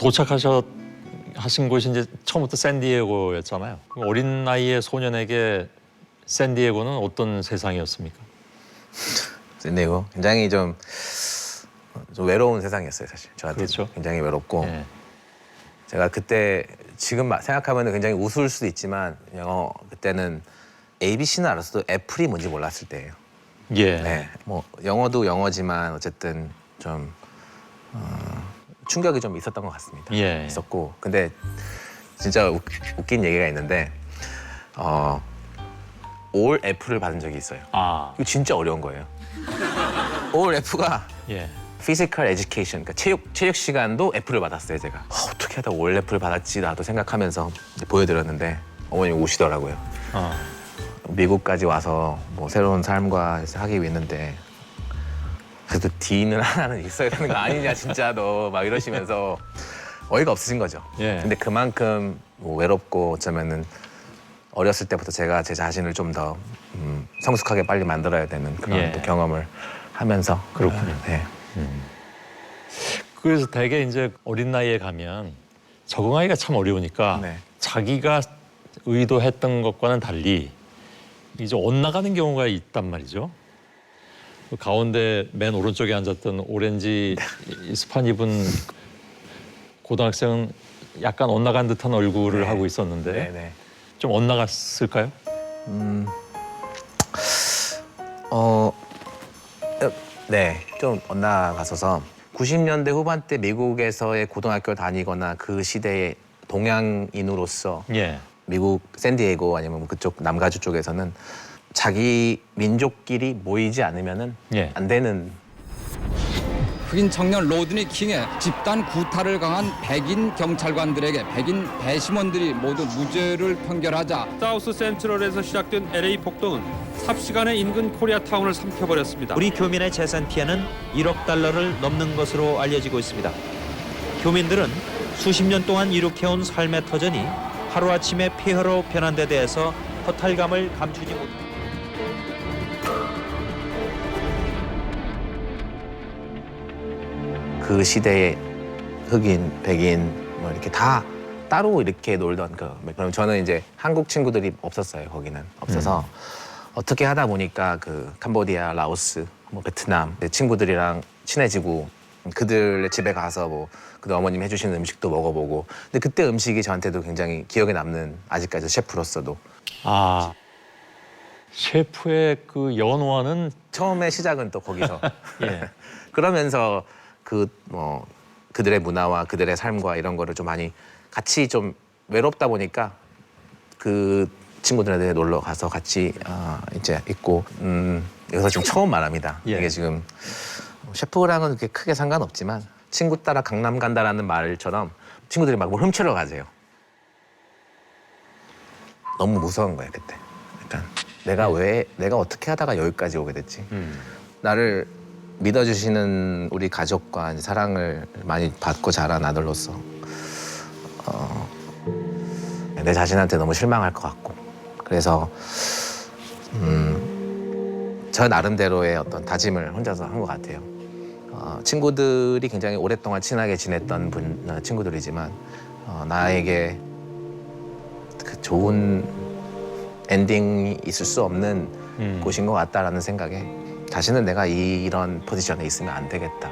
도착하셔 하신 곳이 이제 처음부터 샌디에고였잖아요. 어린 나이의 소년에게 샌디에고는 어떤 세상이었습니까? 이거 굉장히 좀, 좀 외로운 세상이었어요 사실 저한테 그렇죠. 굉장히 외롭고 예. 제가 그때 지금 마- 생각하면 굉장히 우스울 수도 있지만 영어 그때는 ABC는 알았어도 애플이 뭔지 몰랐을 때예요. 예. 네, 뭐 영어도 영어지만 어쨌든 좀 어, 충격이 좀 있었던 것 같습니다. 예. 있었고 근데 진짜 웃, 웃긴 얘기가 있는데 어, 올 F를 받은 적이 있어요. 아, 이거 진짜 어려운 거예요. 올 F가 예. 피지컬 에듀케이션, 그러니까 체육 체육 시간도 F를 받았어요 제가. 아, 어떻게 하다 올 F를 받았지 나도 생각하면서 보여드렸는데 어머니 우시더라고요. 어. 미국까지 와서 뭐 새로운 삶과 하기 위했는데 그래도 D는 하나는 있어야 되는 거 아니냐 진짜 너 막 이러시면서 어이가 없으신 거죠. 예. 근데 그만큼 뭐 외롭고 어쩌면은 어렸을 때부터 제가 제 자신을 좀 더 음, 성숙하게 빨리 만들어야 되는 그런 예. 또 경험을 하면서 그렇군요. 네. 그래서 대개 이제 어린 나이에 가면 적응하기가 참 어려우니까 네. 자기가 의도했던 것과는 달리 이제 엇나가는 경우가 있단 말이죠. 그 가운데 맨 오른쪽에 앉았던 오렌지 이 스판 입은 고등학생은 약간 엇나간 듯한 얼굴을 네. 하고 있었는데 네, 네. 좀 엇나갔을까요? 어, 어, 네, 좀 엇나갔어서 90년대 후반 때 미국에서의 고등학교 를 다니거나 그 시대의 동양인으로서 예. 미국 샌디에고 아니면 그쪽 남가주 쪽에서는 자기 민족끼리 모이지 않으면은 예. 안 되는 흑인 청년 로드니 킹의 집단 구타를 강한 백인 경찰관들에게 백인 배심원들이 모두 무죄를 판결하자 사우스 센트럴에서 시작된 LA 폭동은 삽시간에 인근 코리아타운을 삼켜버렸습니다. 우리 교민의 재산 피해는 1억 달러를 넘는 것으로 알려지고 있습니다. 교민들은 수십 년 동안 이룩해온 삶의 터전이 하루아침에 폐허로 변한 데 대해서 허탈감을 감추지 못. 그 시대의 흑인, 백인 뭐 이렇게 다 따로 이렇게 놀던 그 그럼 저는 이제 한국 친구들이 없었어요 거기는. 없어서 어떻게 하다 보니까 그 캄보디아, 라오스, 뭐 베트남 내 친구들이랑 친해지고 그들의 집에 가서 뭐 그들 어머님 해주시는 음식도 먹어보고. 근데 그때 음식이 저한테도 굉장히 기억에 남는 아직까지 셰프로서도. 아 셰프의 그 연화는 처음에 시작은 또 거기서 예. 그러면서 그 뭐 그들의 문화와 그들의 삶과 이런 거를 좀 많이 같이 좀 외롭다 보니까 그 친구들한테 놀러 가서 같이 아 이제 있고 음 여기서 지금 처음 말합니다. 예. 이게 지금 셰프랑은 그렇게 크게 상관없지만 친구 따라 강남 간다라는 말처럼 친구들이 막 뭘 훔치러 가세요. 너무 무서운 거예요 그때. 내가 왜 내가 어떻게 하다가 여기까지 오게 됐지? 음. 나를 믿어주시는 우리 가족과 이제 사랑을 많이 받고 자란 아들로서 어, 내 자신한테 너무 실망할 것 같고 그래서 음, 저 나름대로의 어떤 다짐을 혼자서 한 것 같아요. 어, 친구들이 굉장히 오랫동안 친하게 지냈던 분, 어, 친구들이지만 어, 나에게 그 좋은 엔딩이 있을 수 없는 음. 곳인 것 같다라는 생각에 다시는 내가 이, 이런 포지션에 있으면 안 되겠다.